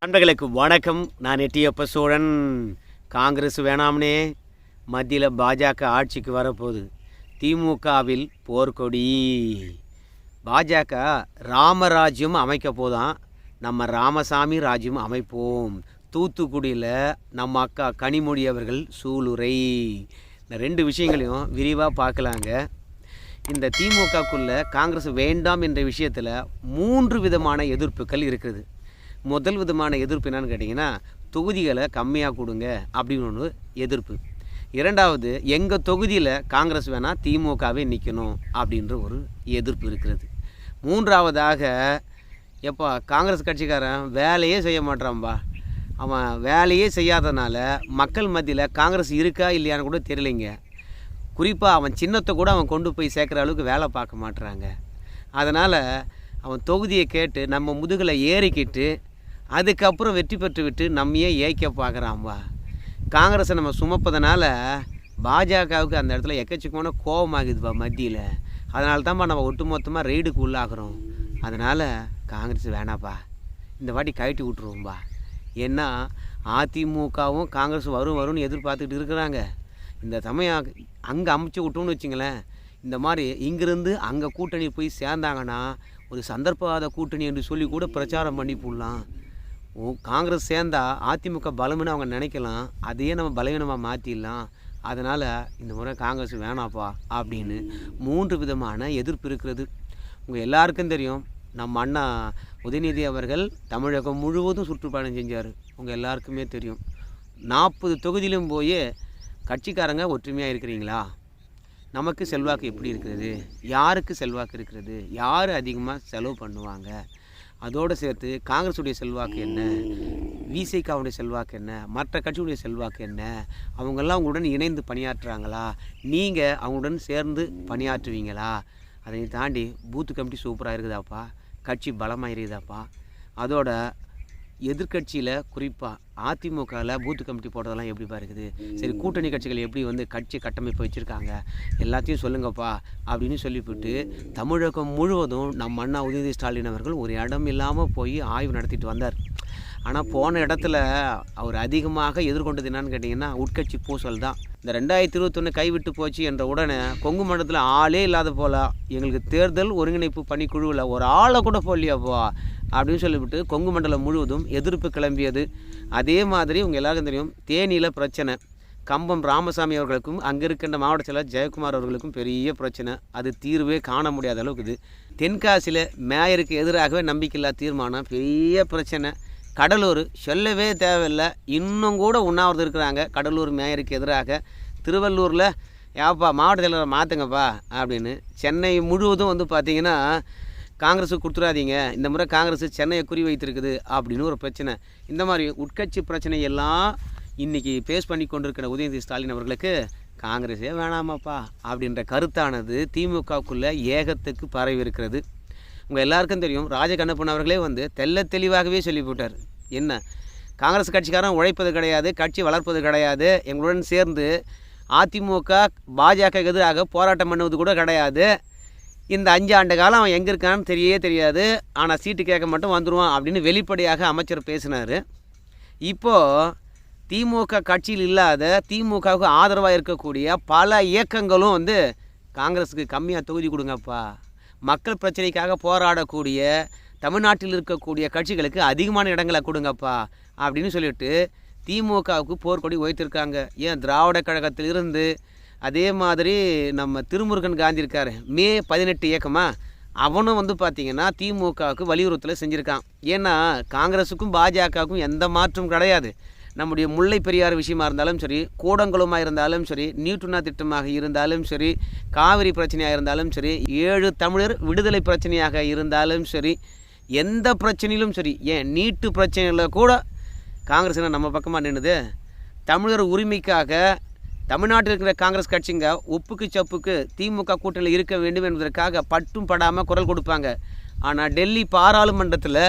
நண்பர்களுக்கு வணக்கம். நான் எட்டியப்ப சோழன். காங்கிரஸ் வேணாம்னே. மத்தியில் பாஜக ஆட்சிக்கு வரப்போகுது. திமுகவில் போர்க்கொடி. பாஜக ராமராஜ்யம் அமைக்க போதான். நம்ம ராமசாமி ராஜ்யம் அமைப்போம். தூத்துக்குடியில் நம்ம அக்கா கனிமொழி அவர்கள் சூளுரை. இந்த ரெண்டு விஷயங்களையும் விரிவாக பார்க்கலாங்க. இந்த திமுகக்குள்ளே காங்கிரஸ் வேண்டாம் என்ற விஷயத்தில் மூன்று விதமான எதிர்ப்புகள் இருக்குது. முதல் விதமான எதிர்ப்பு என்னன்னு கேட்டிங்கன்னா தொகுதிகளை கம்மியாக கொடுங்க அப்படின்னு ஒன்று எதிர்ப்பு. இரண்டாவது எங்கள் தொகுதியில் காங்கிரஸ் வேணால் திமுகவே நிற்கணும் அப்படின்ற ஒரு எதிர்ப்பு இருக்கிறது. மூன்றாவதாக எப்போ காங்கிரஸ் கட்சிக்காரன் வேலையே செய்ய மாட்டான்பா அவன் வேலையே செய்யாதனால மக்கள் மத்தியில் காங்கிரஸ் இருக்கா இல்லையான்னு கூட தெரியலைங்க. குறிப்பாக அவன் சின்னத்தை கூட அவன் கொண்டு போய் சேர்க்குற அளவுக்கு வேலை பார்க்க மாட்டுறாங்க அதனால் அவன் தொகுதியை கேட்டு நம்ம முதுகில் ஏறிக்கிட்டு அதுக்கப்புறம் வெற்றி பெற்று விட்டு நம்மையே ஏய்க்க பார்க்குறாம்பா காங்கிரஸை நம்ம சுமப்பதனால பாஜகவுக்கு அந்த இடத்துல எக்கச்சக்கமான கோபமாகுதுப்பா மத்தியில். அதனால தான்ப்பா நம்ம ஒட்டுமொத்தமாக ரெய்டுக்கு உள்ளாகிறோம். அதனால் காங்கிரஸ் வேணாப்பா. இந்த வாட்டி கழட்டி விட்ருவோம்பா ஏன்னா அதிமுகவும் காங்கிரஸ் வரும் வரும்னு எதிர்பார்த்துக்கிட்டு இருக்கிறாங்க. இந்த சமயம் அங்கே அமைச்சு விட்டோம்னு வச்சுங்களேன் இந்த மாதிரி இங்கிருந்து அங்கே கூட்டணி போய் சேர்ந்தாங்கன்னா ஒரு சந்தர்ப்பவாத கூட்டணி என்று சொல்லி கூட பிரச்சாரம் பண்ணி போடலாம். காங்கிரஸ் சேர்ந்தால் அதிமுக பலம்னு அவங்க நினைக்கலாம். அதையே நம்ம பலவீனமாக மாற்றிடலாம் அதனால் இந்த முறை காங்கிரஸ் வேணாப்பா அப்படின்னு மூன்று விதமான எதிர்ப்பு இருக்கிறது. உங்கள் எல்லாருக்கும் தெரியும் நம்ம அண்ணா உதயநிதி அவர்கள் தமிழகம் முழுவதும் சுற்றுப்பயணம் செஞ்சார். உங்கள் எல்லாருக்குமே தெரியும். நாற்பது தொகுதியிலும் போய் கட்சிக்காரங்க ஒற்றுமையாக இருக்கிறீங்களா? நமக்கு செல்வாக்கு எப்படி இருக்கிறது? யாருக்கு செல்வாக்கு இருக்கிறது? யார் அதிகமாக செலவு பண்ணுவாங்க? அதோடு சேர்த்து காங்கிரஸுடைய செல்வாக்கு என்ன? விசிகாவுடைய செல்வாக்கு என்ன? மற்ற கட்சியுடைய செல்வாக்கு என்ன? அவங்கெல்லாம் உங்களுடன் இணைந்து பணியாற்றுறாங்களா? நீங்கள் அவங்களுடன் சேர்ந்து பணியாற்றுவீங்களா? அதை தாண்டி பூத்து கமிட்டி சூப்பராக இருக்குதாப்பா? கட்சி பலமாக இருக்குதாப்பா? அதோட எதிர்க்கட்சியில் குறிப்பாக அதிமுகவில் பூத்து கமிட்டி போடுறதெல்லாம் எப்படிப்பா இருக்குது சரி கூட்டணி கட்சிகள் எப்படி வந்து கட்சி கட்டமைப்பு வச்சுருக்காங்க? எல்லாத்தையும் சொல்லுங்கப்பா அப்படின்னு சொல்லிவிட்டு தமிழகம் முழுவதும் நம்ம அண்ணா உதயநிதி ஸ்டாலின் அவர்கள் ஒரு இடம் இல்லாமல் போய் ஆய்வு நடத்திட்டு வந்தார். ஆனால் போன இடத்துல அவர் அதிகமாக எதிர்கொண்டது என்னன்னு கேட்டிங்கன்னா உட்கட்சி பூசல் தான். இந்த ரெண்டாயிரத்தி இருபத்தொன்று கைவிட்டு போச்சு என்ற உடனே கொங்கு மண்டலத்தில் ஆளே இல்லாத போல எங்களுக்கு தேர்தல் ஒருங்கிணைப்பு பணிக்குழுவில் ஒரு ஆளை கூட போடலையாப்பா. அப்படின்னு சொல்லிவிட்டு கொங்கு மண்டலம் முழுவதும் எதிர்ப்பு கிளம்பியது. அதே மாதிரி உங்கள் எல்லாருக்கும் தெரியும் தேனியில் பிரச்சனை. கம்பம் ராமசாமி அவர்களுக்கும் அங்கே இருக்கின்ற மாவட்ட செயலர் ஜெயக்குமார் அவர்களுக்கும் பெரிய பிரச்சனை. அது தீர்வே காண முடியாத அளவுக்கு இது. தென்காசியில் மேயருக்கு எதிராகவே நம்பிக்கையில்லா தீர்மானம். பெரிய பிரச்சனை. கடலூர் சொல்லவே தேவையில்லை. இன்னும் கூட உண்ணாவிரதம் இருக்கிறாங்க. கடலூர் மேயருக்கு எதிராக. திருவள்ளூரில் ஏப்பா மாவட்ட செயலரை மாற்றுங்கப்பா அப்படின்னு. சென்னை முழுவதும் வந்து பார்த்திங்கன்னா காங்கிரஸுக்கு கொடுத்துடாதீங்க. இந்த முறை காங்கிரஸ் சென்னையை குறி வைத்திருக்குது அப்படின்னு ஒரு பிரச்சனை. இந்த மாதிரி உட்கட்சி பிரச்சனை எல்லாம் இன்றைக்கி பேஸ் பண்ணி கொண்டிருக்கிற உதயநிதி ஸ்டாலின் அவர்களுக்கு காங்கிரஸே வேணாமாப்பா அப்படின்ற கருத்தானது திமுகவுக்குள்ளே ஏகத்துக்கு பரவி இருக்கிறது உங்கள் எல்லாருக்கும் தெரியும் ராஜகண்ணப்பன் அவர்களே வந்து தெல்ல தெளிவாகவே சொல்லி போட்டார். என்ன? காங்கிரஸ் கட்சிக்காரன் உழைப்பது கிடையாது கட்சி வளர்ப்பது கிடையாது எங்களுடன் சேர்ந்து அதிமுக பாஜக எதிராக போராட்டம் பண்ணுவது கூட கிடையாது இந்த அஞ்சு ஆண்டு காலம் அவன் எங்கே இருக்கான்னு தெரியவே தெரியாது. ஆனால் சீட்டு கேட்க மட்டும் வந்துடுவான் அப்படின்னு வெளிப்படையாக அமைச்சர் பேசினார். இப்போது திமுக கட்சியில் இல்லாத திமுகவுக்கு ஆதரவாக இருக்கக்கூடிய பல இயக்கங்களும் வந்து காங்கிரஸுக்கு கம்மியாக தொகுதி கொடுங்கப்பா. மக்கள் பிரச்சனைக்காக போராடக்கூடிய தமிழ்நாட்டில் இருக்கக்கூடிய கட்சிகளுக்கு அதிகமான இடங்களை கொடுங்கப்பா அப்படின்னு சொல்லிட்டு திமுகவுக்கு போர்க்கொடி உயர்த்திருக்காங்க ஏன் திராவிட கழகத்திலிருந்து அதே மாதிரி நம்ம திருமுருகன் காந்தி இருக்கார். மே பதினெட்டு இயக்கமா அவனும் வந்து பார்த்திங்கன்னா திமுகவுக்கு வலியுறுத்தலை செஞ்சுருக்கான். ஏன்னா காங்கிரஸுக்கும் பாஜகவுக்கும் எந்த மாற்றும் கிடையாது. நம்முடைய முல்லை பெரியார் விஷயமா இருந்தாலும் சரி கூடங்குளமாக இருந்தாலும் சரி நியூட்டுனா திட்டமாக இருந்தாலும் சரி காவிரி பிரச்சனையாக இருந்தாலும் சரி ஏழு தமிழர் விடுதலை பிரச்சனையாக இருந்தாலும் சரி எந்த பிரச்சனையிலும் சரி ஏன் நீட்டு பிரச்சனையில் கூட காங்கிரஸ் என்ன நம்ம பக்கமாக நின்றுது தமிழர் உரிமைக்காக தமிழ்நாட்டில் இருக்கிற காங்கிரஸ் கட்சிங்க உப்புக்கு சப்புக்கு திமுக கூட்டணியில் இருக்க வேண்டும் என்பதற்காக பட்டும் படாமல் குரல் கொடுப்பாங்க. ஆனால் டெல்லி பாராளுமன்றத்தில்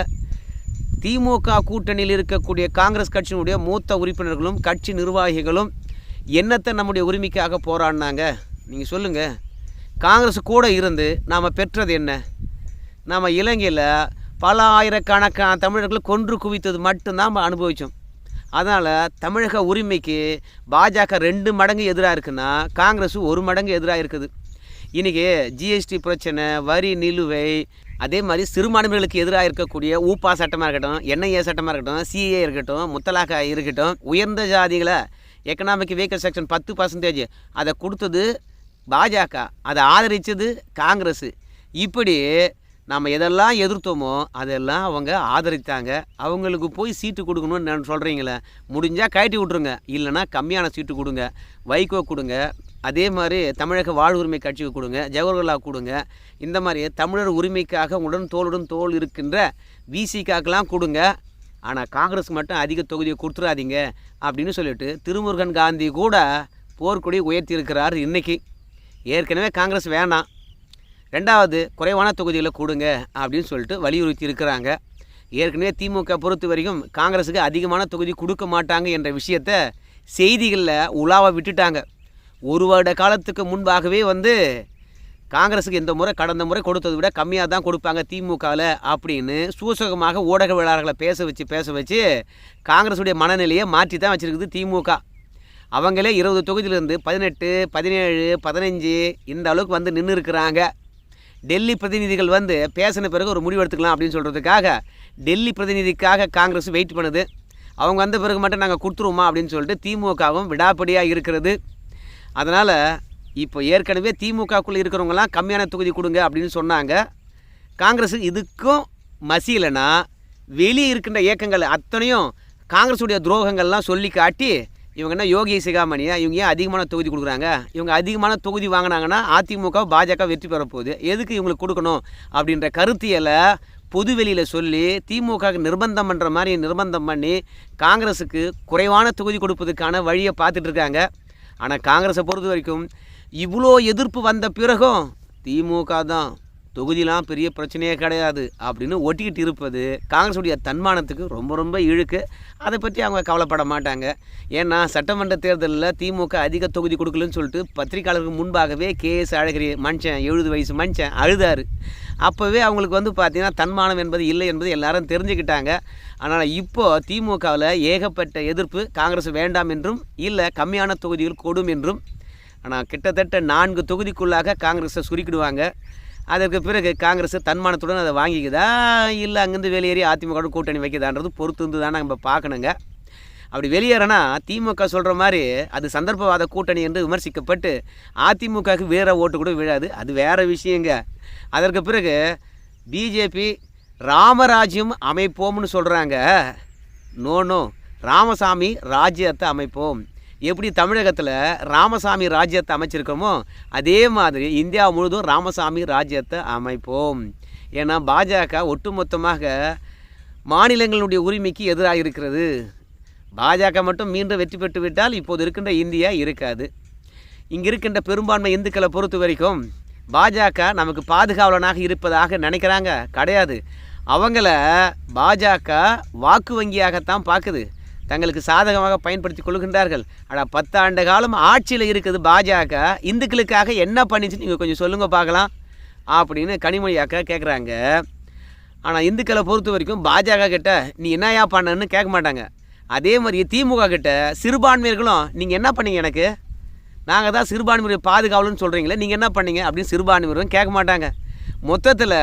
திமுக கூட்டணியில் இருக்கக்கூடிய காங்கிரஸ் கட்சியினுடைய மூத்த உறுப்பினர்களும் கட்சி நிர்வாகிகளும் என்னத்தை நம்முடைய உரிமைக்காக போராடினாங்க? நீங்கள் சொல்லுங்கள் காங்கிரஸ் கூட இருந்து நாம் பெற்றது என்ன? நாம் இலங்கையில் பல ஆயிரக்கணக்கான தமிழர்களை கொன்று குவித்தது மட்டும்தான் நம்ம அனுபவித்தோம் அதனால் தமிழக உரிமைக்கு பாஜக ரெண்டு மடங்கு எதிராக இருக்குன்னா காங்கிரஸ் ஒரு மடங்கு எதிராக இருக்குது. இன்றைக்கி ஜிஎஸ்டி பிரச்சனை வரி நிலுவை அதே மாதிரி சிறுபான்மைகளுக்கு எதிராக இருக்கக்கூடிய ஊப்பா சட்டமாக இருக்கட்டும் என்ஐஏ சட்டமாக இருக்கட்டும் சிஏ இருக்கட்டும் முத்தலாக இருக்கட்டும் உயர்ந்த ஜாதிகளை எக்கனாமிக் வெஹிக்கல் செக்ஷன் பத்து பர்சன்டேஜ் அதை கொடுத்தது பாஜக. அதை ஆதரித்தது காங்கிரஸ். இப்படி நம்ம எதெல்லாம் எதிர்த்தோமோ அதெல்லாம் அவங்க ஆதரித்தாங்க. அவங்களுக்கு போய் சீட்டு கொடுக்கணும்னு நான் சொல்கிறீங்களே முடிஞ்சால் கழட்டி விட்ருங்க இல்லைன்னா கம்மியான சீட்டு கொடுங்க. வைகோ கொடுங்க. அதே மாதிரி தமிழக வாழ்வுரிமை கட்சிக்கு கொடுங்க. ஜவஹர்லா கொடுங்க. இந்த மாதிரி தமிழர் உரிமைக்காக உடன் தோளுடன் தோல் இருக்கின்ற விசிகாக்கெலாம் கொடுங்க. ஆனால் காங்கிரஸ் மட்டும் அதிக தொகுதியை கொடுத்துடாதீங்க அப்படின்னு சொல்லிட்டு திருமுருகன் காந்தி கூட போர்க்கொடி உயர்த்தியிருக்கிறார் இன்றைக்கி ஏற்கனவே காங்கிரஸ் வேணாம். ரெண்டாவது குறைவான தொகுதிகளை கொடுங்க அப்படின்னு சொல்லிட்டு வலியுறுத்தி இருக்கிறாங்க. ஏற்கனவே திமுக பொறுத்த வரைக்கும் காங்கிரஸுக்கு அதிகமான தொகுதி கொடுக்க மாட்டாங்க என்ற விஷயத்த செய்திகளில் உலாவ விட்டுட்டாங்க. ஒரு வருட காலத்துக்கு முன்பாகவே வந்து காங்கிரஸுக்கு இந்த முறை கடந்த முறை கொடுத்ததை விட கம்மியாக தான் கொடுப்பாங்க திமுகவில் அப்படின்னு சூசகமாக ஊடகவியலாளர்களை பேச வச்சு பேச வச்சு காங்கிரஸுடைய மனநிலையை மாற்றி தான் வச்சுருக்குது திமுக. அவங்களே இருபது தொகுதியிலேருந்து பதினெட்டு பதினேழு பதினஞ்சு இந்த அளவுக்கு வந்து நின்று இருக்கிறாங்க டெல்லி பிரதிநிதிகள் வந்து பேசின பிறகு ஒரு முடிவு எடுத்துக்கலாம் அப்படின்னு சொல்கிறதுக்காக டெல்லி பிரதிநிதிக்காக காங்கிரஸ் வெயிட் பண்ணுது. அவங்க வந்த பிறகு மட்டும் நாங்கள் கொடுத்துருவோமா அப்படின்னு சொல்லிட்டு திமுகவும் விடாப்படியாக இருக்கிறது. அதனால் இப்போ ஏற்கனவே திமுகக்குள்ளே இருக்கிறவங்களாம் கம்மியான தொகுதி கொடுங்க அப்படின்னு சொன்னாங்க. காங்கிரஸ் இதுக்கும் மசியலைன்னா வெளியே இருக்கின்ற இயக்கங்கள் அத்தனையும் காங்கிரஸுடைய துரோகங்கள்லாம் சொல்லி காட்டி இவங்க என்ன யோகி சிகாமணியா இவங்க ஏன் அதிகமான தொகுதி கொடுக்குறாங்க? இவங்க அதிகமான தொகுதி வாங்கினாங்கன்னா அதிமுக பாஜக வெற்றி பெற போகுது. எதுக்கு இவங்களுக்கு கொடுக்கணும்? அப்படின்ற கருத்தியலை பொதுவெளியில் சொல்லி திமுக நிர்பந்தம் பண்ணுற மாதிரி நிர்பந்தம் பண்ணி காங்கிரஸுக்கு குறைவான தொகுதி கொடுப்பதுக்கான வழியை பார்த்துட்டு இருக்காங்க. ஆனால் காங்கிரஸை பொறுத்த வரைக்கும் இவ்வளோ எதிர்ப்பு வந்த பிறகும் திமுக தான் தொகுதிலாம் பெரிய பிரச்சனையே கிடையாது அப்படின்னு ஒட்டிக்கிட்டு இருப்பது காங்கிரஸுடைய தன்மானத்துக்கு ரொம்ப ரொம்ப இழுக்கு. அதை பற்றி அவங்க கவலைப்பட மாட்டாங்க. ஏன்னா சட்டமன்ற தேர்தலில் திமுக அதிக தொகுதி கொடுக்கலன்னு சொல்லிட்டு பத்திரிகையாளருக்கு முன்பாகவே கேஎஸ் அழகிரி மனுஷன் எழுபது வயசு மனுஷன் அழுதாரு. அப்போவே அவங்களுக்கு வந்து பார்த்திங்கன்னா தன்மானம் என்பது இல்லை என்பது எல்லாரும் தெரிஞ்சுக்கிட்டாங்க. ஆனால் இப்போது திமுகவில் ஏகப்பட்ட எதிர்ப்பு காங்கிரஸ் வேண்டாம் என்றும் இல்லை கம்மியான தொகுதிகள் கொடும் என்றும். ஆனால் கிட்டத்தட்ட நான்கு தொகுதிக்குள்ளாக காங்கிரஸை சுருக்கிடுவாங்க. அதற்கு பிறகு காங்கிரஸ் தன்மானத்துடன் அதை வாங்கிக்குதா? இல்லை அங்கேருந்து வெளியேறி அதிமுக கூட்டணி வைக்குதான்றது பொறுத்து இருந்து தானே நம்ம பார்க்கணுங்க. அப்படி வெளியேறனா திமுக சொல்கிற மாதிரி அது சந்தர்ப்பவாத கூட்டணி என்று விமர்சிக்கப்பட்டு அதிமுகவுக்கு வேறு ஓட்டு கூட விழாது. அது வேறு விஷயங்க. அதற்கு பிறகு பிஜேபி ராமராஜ்யம் அமைப்போம்னு சொல்கிறாங்க நோ நோ. ராமசாமி ராஜ்யத்தை அமைப்போம். எப்படி தமிழகத்தில் ராமசாமி ராஜ்யத்தை அமைச்சிருக்கோமோ அதே மாதிரி இந்தியா முழுதும் ராமசாமி ராஜ்யத்தை அமைப்போம். ஏன்னா பாஜக ஒட்டுமொத்தமாக மாநிலங்களுடைய உரிமைக்கு எதிராக இருக்கிறது பாஜக மட்டும் மீண்டும் வெற்றி பெற்று விட்டால் இப்போது இருக்கின்ற இந்தியா இருக்காது. இங்கே இருக்கின்ற பெரும்பான்மை இந்துக்களை பொறுத்த வரைக்கும் பாஜக நமக்கு பாதுகாவலனாக இருப்பதாக நினைக்கிறாங்க. கிடையாது. அவங்கள பாஜக வாக்கு வங்கியாகத்தான் பார்க்குது. தங்களுக்கு சாதகமாக பயன்படுத்தி கொள்கின்றார்கள். ஆனால் பத்தாண்டு காலம் ஆட்சியில் இருக்குது பாஜக. இந்துக்களுக்காக என்ன பண்ணிச்சு நீங்கள் கொஞ்சம் சொல்லுங்கள் பார்க்கலாம். அப்படின்னு கனிமொழி அக்கா கேட்குறாங்க ஆனால் இந்துக்களை பொறுத்த வரைக்கும் பாஜக கிட்ட நீ என்னையா பண்ணன்னு கேட்க மாட்டாங்க. அதே மாதிரி திமுக கிட்ட சிறுபான்மையர்களும் நீங்கள் என்ன பண்ணீங்க எனக்கு? நாங்கள் தான் சிறுபான்மையை பாதுகாவலன்னு சொல்கிறீங்களே நீங்கள் என்ன பண்ணீங்க? அப்படின்னு சிறுபான்மையரும் கேட்க மாட்டாங்க. மொத்தத்தில்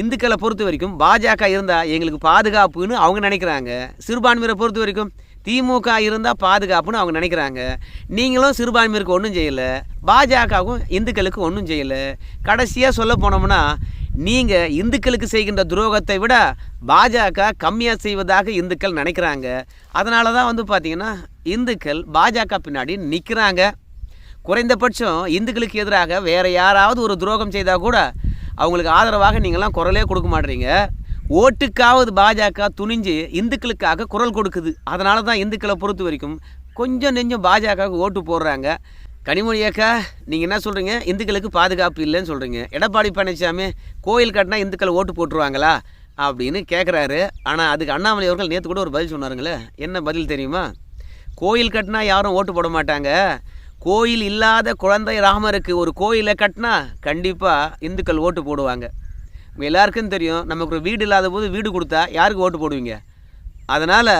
இந்துக்களை பொறுத்த வரைக்கும் பாஜக இருந்தால் எங்களுக்கு பாதுகாப்புன்னு அவங்க நினைக்கிறாங்க. சிறுபான்மையரை பொறுத்த வரைக்கும் திமுக இருந்தால் பாதுகாப்புன்னு அவங்க நினைக்கிறாங்க. நீங்களும் சிறுபான்மையருக்கு ஒன்றும் செய்யலை. பாஜகவும் இந்துக்களுக்கு ஒன்றும் செய்யலை. கடைசியாக சொல்ல போனோம்னா நீங்கள் இந்துக்களுக்கு செய்கின்ற துரோகத்தை விட பாஜக கம்மியாக செய்வதாக இந்துக்கள் நினைக்கிறாங்க. அதனால தான் வந்து பார்த்திங்கன்னா இந்துக்கள் பாஜக பின்னாடி நிற்கிறாங்க குறைந்தபட்சம் இந்துக்களுக்கு எதிராக வேறு யாராவது ஒரு துரோகம் செய்தால் கூட அவங்களுக்கு ஆதரவாக நீங்கள்லாம் குரலே கொடுக்க மாட்டீங்க. ஓட்டுக்காவது பாஜக துணிஞ்சு இந்துக்களுக்காக குரல் கொடுக்குது. அதனால தான் இந்துக்களை பொறுத்த வரைக்கும் கொஞ்சம் நெஞ்சம் பாஜகவுக்கு ஓட்டு போடுறாங்க. கனிமொழி அக்கா நீங்கள் என்ன சொல்கிறீங்க இந்துக்களுக்கு பாதுகாப்பு இல்லைன்னு சொல்கிறீங்க எடப்பாடி பழனிசாமி கோயில் கட்டினா இந்துக்கள் ஓட்டு போட்டுருவாங்களா? அப்படின்னு கேட்குறாரு ஆனால் அதுக்கு அண்ணாமலை அவர்கள் நேற்று கூட ஒரு பதில் சொன்னாருங்களே. என்ன பதில் தெரியுமா? கோயில் கட்டினா யாரும் ஓட்டு போட மாட்டாங்க. கோயில் இல்லாத குழந்தை ராமருக்கு ஒரு கோயிலை கட்டினா கண்டிப்பாக இந்துக்கள் ஓட்டு போடுவாங்க. உங்கள் எல்லாருக்கும் தெரியும் நமக்கு ஒரு வீடு இல்லாத போது வீடு கொடுத்தா யாருக்கு ஓட்டு போடுவீங்க? அதனால்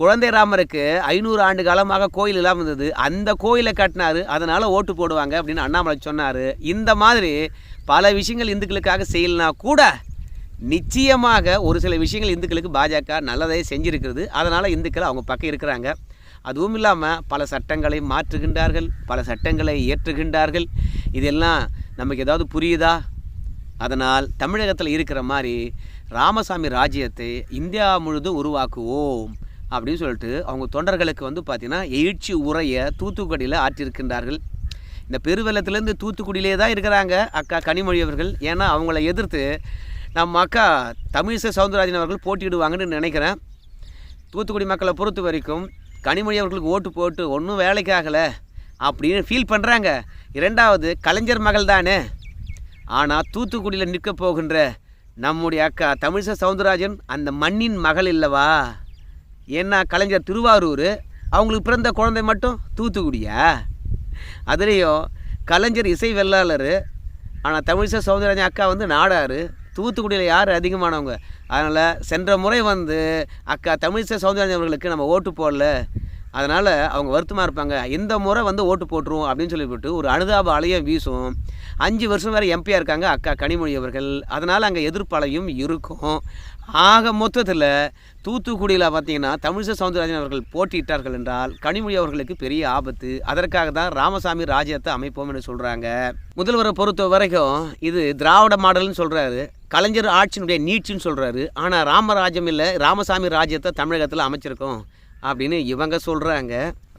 குழந்தை ராமருக்கு ஐநூறு ஆண்டு காலமாக கோயில் இல்லாமல் இருந்தது. அந்த கோயிலை கட்டினாரு அதனால் ஓட்டு போடுவாங்க அப்படின்னு அண்ணாமலை சொன்னார். இந்த மாதிரி பல விஷயங்கள் இந்துக்களுக்காக செய்யலைனா கூட நிச்சயமாக ஒரு சில விஷயங்கள் இந்துக்களுக்கு பாஜக நல்லதே செஞ்சுருக்கிறது. அதனால் இந்துக்கள் அவங்க பக்கம் இருக்கிறாங்க. அதுவும் இல்லாமல் பல சட்டங்களை மாற்றுகின்றார்கள் பல சட்டங்களை ஏற்றுகின்றார்கள் இதெல்லாம் நமக்கு ஏதாவது புரியுதா? அதனால் தமிழகத்தில் இருக்கிற மாதிரி ராமசாமி ராஜ்யத்தை இந்தியா முழுதும் உருவாக்குவோம் அப்படின்னு சொல்லிட்டு அவங்க தொண்டர்களுக்கு வந்து பார்த்திங்கன்னா எழுச்சி உரையை தூத்துக்குடியில் ஆற்றியிருக்கின்றார்கள். இந்த பெருவெள்ளத்துலேருந்து தூத்துக்குடியிலே தான் இருக்கிறாங்க அக்கா கனிமொழி அவர்கள். ஏன்னா அவங்கள எதிர்த்து நம்ம அக்கா தமிழிசை சவுந்தரராஜன் அவர்கள் போட்டியிடுவாங்கன்னு நினைக்கிறேன். தூத்துக்குடி மக்களை பொறுத்த வரைக்கும் கனிமொழி அவர்களுக்கு ஓட்டு போட்டு ஒன்றும் வேலைக்கு ஆகலை அப்படின்னு ஃபீல் பண்ணுறாங்க இரண்டாவது கலைஞர் மகள் தானே. ஆனால் தூத்துக்குடியில் நிற்க போகின்ற நம்முடைய அக்கா தமிழிசை சவுந்தரராஜன் அந்த மண்ணின் மகள் இல்லவா? ஏன்னா கலைஞர் திருவாரூர் அவங்களுக்கு பிறந்த குழந்தை மட்டும் தூத்துக்குடியா? அதுலேயும் கலைஞர் இசை வெள்ளாளர் ஆனால் தமிழிசை சவுந்தரராஜன் அக்கா வந்து நாடாரு. தூத்துக்குடியில் யார் அதிகமானவங்க? அதனால் சென்ற முறை வந்து அக்கா தமிழிசை சவுந்தரராஜன் அவர்களுக்கு நம்ம ஓட்டு போடல. அதனால் அவங்க வருத்தமாக இருப்பாங்க. இந்த முறை வந்து ஓட்டு போட்டுருவோம் அப்படின்னு சொல்லிவிட்டு ஒரு அனுதாப அலையம் வீசும். அஞ்சு வருஷம் வேறு எம்பியாக இருக்காங்க அக்கா கனிமொழி அவர்கள். அதனால் அங்கே எதிர்ப்பலையும் இருக்கும். ஆக மொத்தத்தில் தூத்துக்குடியில் பார்த்தீங்கன்னா தமிழிசை சவுந்தரராஜன் அவர்கள் போட்டியிட்டார்கள் என்றால் கனிமொழி அவர்களுக்கு பெரிய ஆபத்து. அதற்காக தான் ராமசாமி ராஜ்யத்தை அமைப்போம் என்று சொல்கிறாங்க முதல்வரை பொறுத்த வரைக்கும் இது திராவிட மாடல்னு சொல்கிறாரு கலைஞர் ஆட்சியினுடைய நீட்சின்னு சொல்கிறாரு ஆனால் ராமராஜ்யம் இல்லை ராமசாமி ராஜ்யத்தை தமிழகத்தில் அமைச்சிருக்கோம் அப்படின்னு இவங்க சொல்கிறாங்க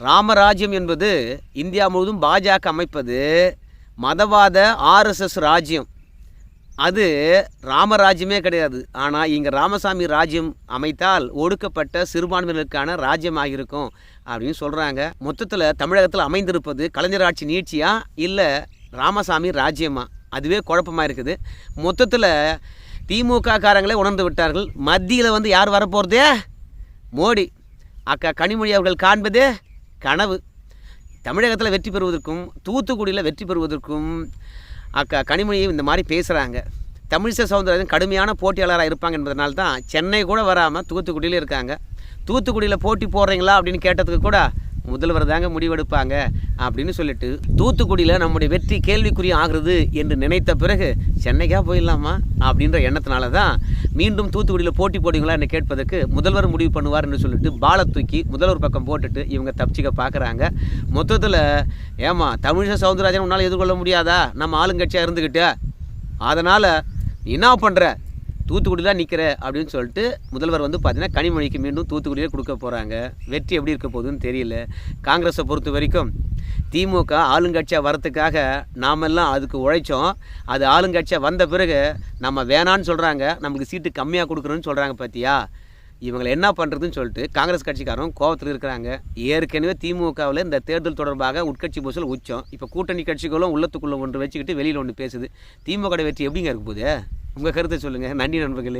ராமராஜ்யம் என்பது இந்தியா முழுவதும் பாஜக அமைப்பது மதவாத ஆர்எஸ்எஸ் ராஜ்யம். அது ராமராஜ்யமே கிடையாது. ஆனால் இங்கே ராமசாமி ராஜ்யம் அமைத்தால் ஒடுக்கப்பட்ட சிறுபான்மையினருக்கான ராஜ்யமாக இருக்கும் அப்படின்னு சொல்கிறாங்க மொத்தத்தில் தமிழகத்தில் அமைந்திருப்பது கலைஞர் ஆட்சி நீட்சியா இல்லை ராமசாமி ராஜ்யமா? அதுவே குழப்பமாக இருக்குது. மொத்தத்தில் திமுக காரங்களே உணர்ந்து விட்டார்கள். மத்தியில் வந்து யார் வரப்போகிறதே மோடி. அக்கா கனிமொழி அவர்கள் காண்பது கனவு. தமிழகத்தில் வெற்றி பெறுவதற்கும் தூத்துக்குடியில் வெற்றி பெறுவதற்கும் அக்கா கனிமொழியும் இந்த மாதிரி பேசுகிறாங்க தமிழிசை சவுந்தரராஜன் கடுமையான போட்டியாளராக இருப்பாங்க என்பதனால தான் சென்னை கூட வராமல் தூத்துக்குடியில் இருக்காங்க. தூத்துக்குடியில் போட்டி போடுறீங்களா அப்படின்னு கேட்டதுக்கு கூட முதல்வர் தாங்க முடிவெடுப்பாங்க அப்படின்னு சொல்லிட்டு தூத்துக்குடியில் நம்முடைய வெற்றி கேள்விக்குறி ஆகிறது என்று நினைத்த பிறகு சென்னைக்காக போயிடலாமா அப்படின்ற எண்ணத்தினால தான் மீண்டும் தூத்துக்குடியில் போட்டி போடுவீங்களா என்று கேட்பதற்கு முதல்வர் முடிவு பண்ணுவார் என்று சொல்லிட்டு பாலை தூக்கி முதல்வர் பக்கம் போட்டுட்டு இவங்க தப்பிச்சிக்க பார்க்குறாங்க மொத்தத்தில் ஏமா தமிழிசை சவுந்தரராஜன் உன்னால் எதிர்கொள்ள முடியாதா? நம்ம ஆளுங்கட்சியாக இருந்துக்கிட்டு அதனால் என்ன பண்ணுற தூத்துக்குடியில் நிற்கிற அப்படின்னு சொல்லிட்டு முதல்வர் வந்து பார்த்தீங்கன்னா கனிமொழிக்கு மீண்டும் தூத்துக்குடியே கொடுக்க போகிறாங்க வெற்றி எப்படி இருக்க போகுதுன்னு தெரியல. காங்கிரஸை பொறுத்த வரைக்கும் திமுக ஆளுங்கட்சியாக வரத்துக்காக நாமெல்லாம் அதுக்கு உழைச்சோம். அது ஆளுங்கட்சியாக வந்த பிறகு நம்ம வேணான்னு சொல்கிறாங்க நமக்கு சீட்டு கம்மியாக கொடுக்குறோன்னு சொல்கிறாங்க பார்த்தியா இவங்களை என்ன பண்ணுறதுன்னு சொல்லிட்டு காங்கிரஸ் கட்சிக்காரரும் கோவத்தில் இருக்கிறாங்க. ஏற்கனவே திமுகவில் இந்த தேர்தல் தொடர்பாக உட்கட்சி பூசல் உச்சம். இப்போ கூட்டணி கட்சிகளும் உள்ளத்துக்குள்ளே ஒன்று வச்சுக்கிட்டு வெளியில் ஒன்று பேசுது. திமுக வெற்றி எப்படிங்க இருக்க போகுது? உங்கள் கருத்தை சொல்லுங்கள் நன்றி நண்பர்களே.